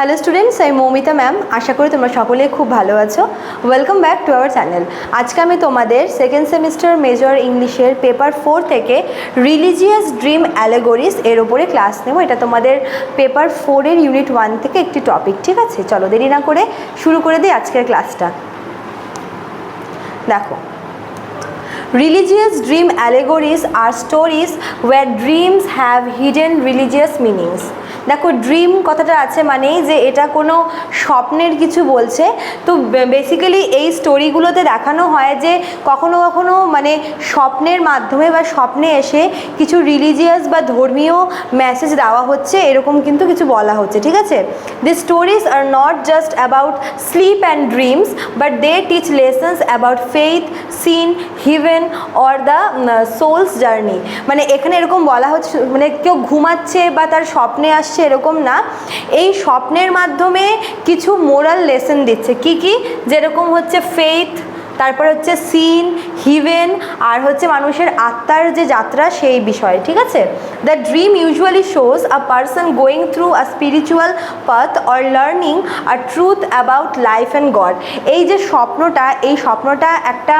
Hello students আমি Moumita ma'am আশা করি তোমরা সকলে খুব ভালো আছো। Welcome back to our channel আজকে আমি তোমাদের সেকেন্ড সেমিস্টার মেজর ইংলিশের পেপার ফোর থেকে রিলিজিয়াস ড্রিম অ্যালেগরিস এর ওপরে ক্লাস নেব। এটা তোমাদের পেপার ফোরের ইউনিট ওয়ান থেকে একটি টপিক ঠিক আছে? চলো দেরি না করে শুরু করে দিই আজকের ক্লাসটা দেখো Religious dream allegories are stories where dreams have hidden religious meanings. দেখো ড্রিম কথাটা আছে মানেই যে এটা কোনো স্বপ্নের কিছু বলছে তো বেসিক্যালি এই স্টোরিগুলোতে দেখানো হয় যে কখনো কখনো মানে স্বপ্নের মাধ্যমে বা স্বপ্নে এসে কিছু রিলিজিয়াস বা ধর্মীয় মেসেজ দেওয়া হচ্ছে, এরকম কিন্তু কিছু বলা হচ্ছে, ঠিক আছে the stories are not just about sleep and dreams but they teach lessons about faith sin heaven or the soul's journey মানে এখানে এরকম বলা হচ্ছে মানে কেউ ঘুমাচ্ছে বা তার স্বপ্নে আসছে এরকম না। এই স্বপ্নের মাধ্যমে কিছু মোরাল লেসন দিচ্ছে। কি কি? যেরকম হচ্ছে ফেথ তারপর হচ্ছে সিন হিভেন আর হচ্ছে মানুষের আত্মার যে যাত্রা, সেই বিষয়ে, ঠিক আছে? The dream usually shows a person going through a spiritual path or learning a truth about life and God এই যে স্বপ্নটা, এই স্বপ্নটা একটা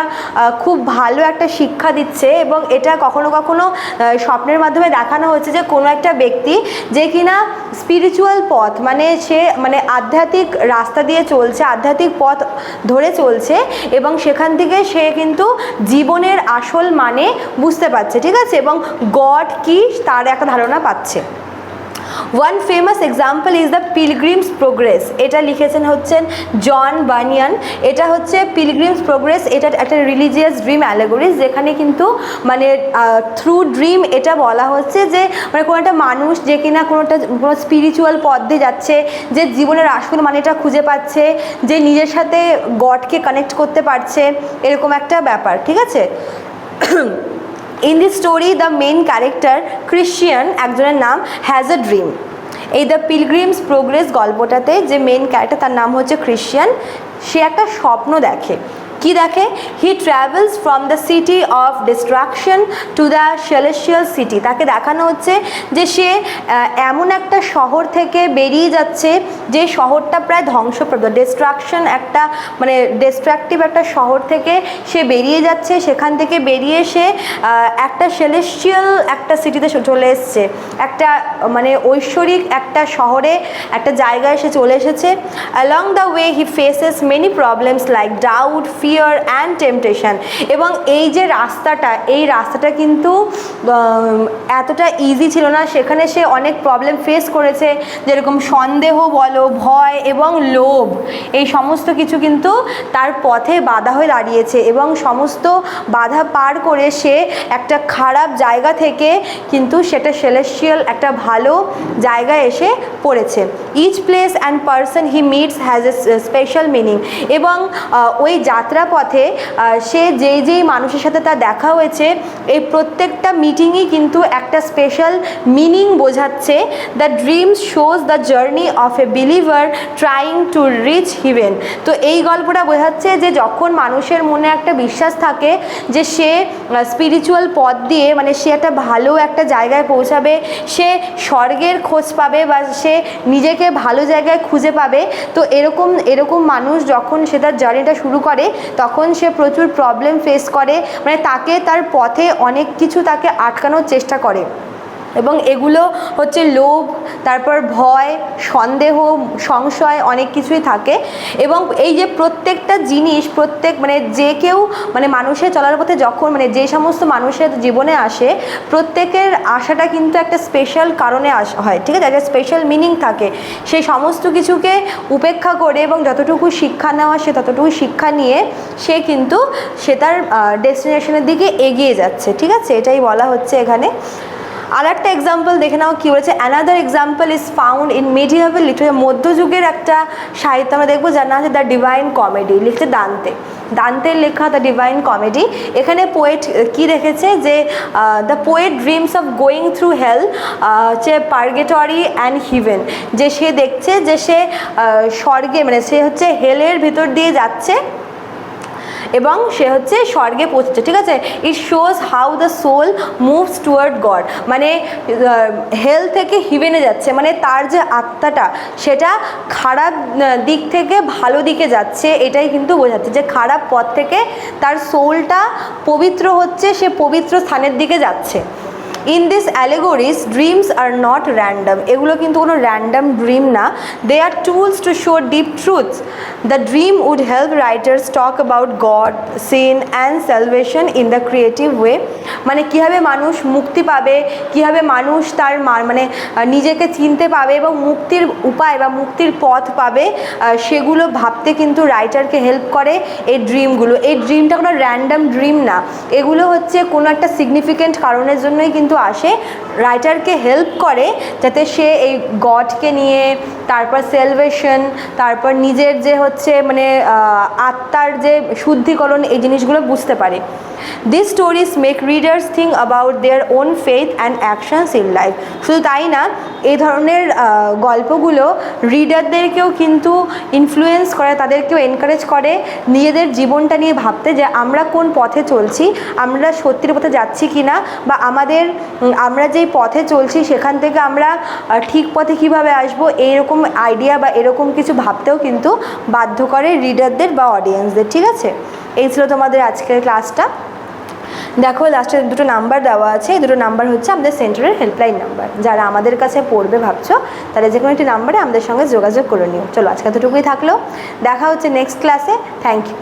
খুব ভালো একটা শিক্ষা দিচ্ছে এবং এটা কখনো কখনো স্বপ্নের মাধ্যমে দেখানো হচ্ছে যে কোনো একটা ব্যক্তি যে কিনা স্পিরিচুয়াল পথ মানে সে মানে আধ্যাত্মিক রাস্তা দিয়ে চলছে, আধ্যাত্মিক পথ ধরে চলছে এবং সেখান থেকে সে কিন্তু জীবনের আসল মানে বুঝতে পারছে, ঠিক আছে? এবং গড কি? তার একটা ধারণা পাচ্ছে। One famous example is the Pilgrim's Progress এটা লিখেছেন হচ্ছেন জন বানিয়ান এটা হচ্ছে পিলগ্রিমস প্রোগ্রেস এটা একটা রিলিজিয়াস ড্রিম অ্যালেগরিজ যেখানে কিন্তু মানে থ্রু ড্রিম এটা বলা হচ্ছে যে মানে কোনো একটা মানুষ যে কিনা কোনো একটা, কোনো স্পিরিচুয়াল পথ দিয়ে যাচ্ছে, যে জীবনের আসল মানেটা খুঁজে পাচ্ছে, যে নিজের সাথে গডকে কানেক্ট করতে পারছে, এরকম একটা ব্যাপার, ঠিক আছে? In the story the main character Christian একজনের নাম হ্যাজ আ ড্রিম এই দ্য পিলগ্রিমস প্রোগ্রেস গল্পটাতে যে মেন ক্যারেক্টার তার নাম হচ্ছে ক্রিশ্চিয়ান সে একটা স্বপ্ন দেখে। কি দেখে? He travels from the City of Destruction to the Celestial City তাকে দেখানো হচ্ছে যে সে এমন একটা শহর থেকে বেরিয়ে যাচ্ছে যে শহরটা প্রায় ধ্বংসপ্রদ ডিস্ট্রাকশন একটা মানে ডিস্ট্রাকটিভ একটা শহর থেকে সে বেরিয়ে যাচ্ছে। সেখান থেকে বেরিয়ে সে একটা সেলেশিয়াল একটা সিটিতে চলে এসছে। একটা মানে ঐশ্বরিক একটা শহরে, একটা জায়গায় সে চলে এসেছে। Along the way he faces many problems like doubt fear and temptation এবং এই যে রাস্তাটা, এই রাস্তাটা কিন্তু এতটা ইজি ছিল না। সেখানে সে অনেক প্রবলেম ফেস করেছে, যেরকম সন্দেহ বলো, ভয় এবং লোভ। এই সমস্ত কিছু কিন্তু তার পথে বাধা হয়ে দাঁড়িয়েছে এবং সমস্ত বাধা পার করে সে একটা খারাপ জায়গা থেকে কিন্তু সেটা সেলেশিয়াল একটা ভালো জায়গায় এসে পড়েছে। Each place and person he meets has a special meaning এবং ওই ওই যাত্রাপথে আহ, সে যেই যেই মানুষের সাথে তার দেখা হয়েছে এই প্রত্যেকটা মিটিংই কিন্তু একটা স্পেশাল মিনিং বোঝাচ্ছে। The dreams shows the journey of a believer trying to reach heaven তো এই গল্পটা বোঝাচ্ছে যে যখন মানুষের মনে একটা বিশ্বাস থাকে যে সে স্পিরিচুয়াল পথ দিয়ে মানে সে একটা ভালো একটা জায়গায় পৌঁছাবে সে স্বর্গের খোঁজ পাবে বা সে নিজেকে ভালো জায়গায় খুঁজে পাবে তো এরকম এরকম মানুষ যখন সে তার জার্নিটা শুরু করে তখন সে প্রচুর প্রবলেম ফেস করে। মানে তাকে তার পথে অনেক কিছু তাকে আটকানোর চেষ্টা করে। এবং এগুলো হচ্ছে লোভ, তারপর ভয়, সন্দেহ, সংশয় অনেক কিছুই থাকে। এবং এই যে প্রত্যেকটা জিনিস, প্রত্যেক মানে যে কেউ মানে মানুষের চলার পথে যখন মানে যে সমস্ত মানুষের জীবনে আসে, প্রত্যেকের আশাটা কিন্তু একটা স্পেশাল কারণে আস, হয়, ঠিক আছে? একটা স্পেশাল মিনিং থাকে। সেই সমস্ত কিছুকে উপেক্ষা করে এবং যতটুকু শিক্ষা নেওয়া সে ততটুকু শিক্ষা নিয়ে সে কিন্তু সে তার ডেস্টিনেশনের দিকে এগিয়ে যাচ্ছে, ঠিক আছে? এটাই বলা হচ্ছে এখানে। আর একটা এক্সাম্পল দেখে নাও কী বলেছে। Another example is found in medieval literature মধ্যযুগের একটা সাহিত্য আমরা দেখব, যার নাম আছে দ্য ডিভাইন কমেডি লিখছে দান্তে। দান্তের লেখা দ্য ডিভাইন কমেডি এখানে পোয়েট কি রেখেছে যে the poet dreams of going through hell হচ্ছে পার্গেটরি অ্যান্ড হিভেন যে সে দেখছে যে সে স্বর্গে মানে সে হচ্ছে হেলের ভেতর দিয়ে যাচ্ছে এবং সে হচ্ছে স্বর্গে পৌঁছেছে, ঠিক আছে? It shows how the soul moves toward God মানে হেল থেকে হিভেনে যাচ্ছে। মানে তার যে আত্মাটা, সেটা খারাপ দিক থেকে ভালো দিকে যাচ্ছে, এটাই কিন্তু বোঝাচ্ছে যে খারাপ পথ থেকে তার সোলটা পবিত্র হচ্ছে, সে পবিত্র স্থানের দিকে যাচ্ছে। In this allegories dreams are not random এগুলো কিন্তু কোনো র্যান্ডাম ড্রিম না। They are tools to show deep truths the dream would help writers talk about God sin and salvation in the creative way মানে কীভাবে মানুষ মুক্তি পাবে, কীভাবে মানুষ তার মানে নিজেকে চিনতে পাবে এবং মুক্তির উপায় বা মুক্তির পথ পাবে সেগুলো ভাবতে কিন্তু রাইটারকে হেল্প করে এই ড্রিমগুলো এই ড্রিমটা কোনো র্যান্ডাম ড্রিম না। এগুলো হচ্ছে কোনো একটা সিগনিফিকেন্ট কারণের জন্যই কিন্তু আসে রাইটারকে হেল্প করে যাতে সে এই গডকে নিয়ে, তারপর সেলভেশন তারপর নিজের যে হচ্ছে মানে আত্মার যে শুদ্ধিকরণ এই জিনিসগুলো বুঝতে পারে। This stories make readers think about their own faith and actions in life শুধু তাই না এই ধরনের গল্পগুলো রিডারদেরকেও কিন্তু ইনফ্লুয়েন্স করে, তাদেরকেও এনকারেজ করে নিজেদের জীবনটা নিয়ে ভাবতে যে আমরা কোন পথে চলছি, আমরা সত্যির পথে যাচ্ছি কি না বা আমাদের আমরা যেই পথে চলছি সেখান থেকে আমরা ঠিক পথে কীভাবে আসব এইরকম আইডিয়া বা এরকম কিছু ভাবতেও কিন্তু বাধ্য করে রিডারদের বা অডিয়েন্সদের ঠিক আছে? এই ছিল তোমাদের আজকের ক্লাসটা দেখো লাস্টে দুটো নাম্বার দেওয়া আছে। এই দুটো নাম্বার হচ্ছে আমাদের সেন্টারের হেল্পলাইন নাম্বার যারা আমাদের কাছে পড়বে ভাবছ তারা যে কোনো একটি নাম্বারে আমাদের সঙ্গে যোগাযোগ করে নিও। চলো, আজকে এতটুকুই থাকল। দেখা হচ্ছে নেক্সট ক্লাসে থ্যাংক ইউ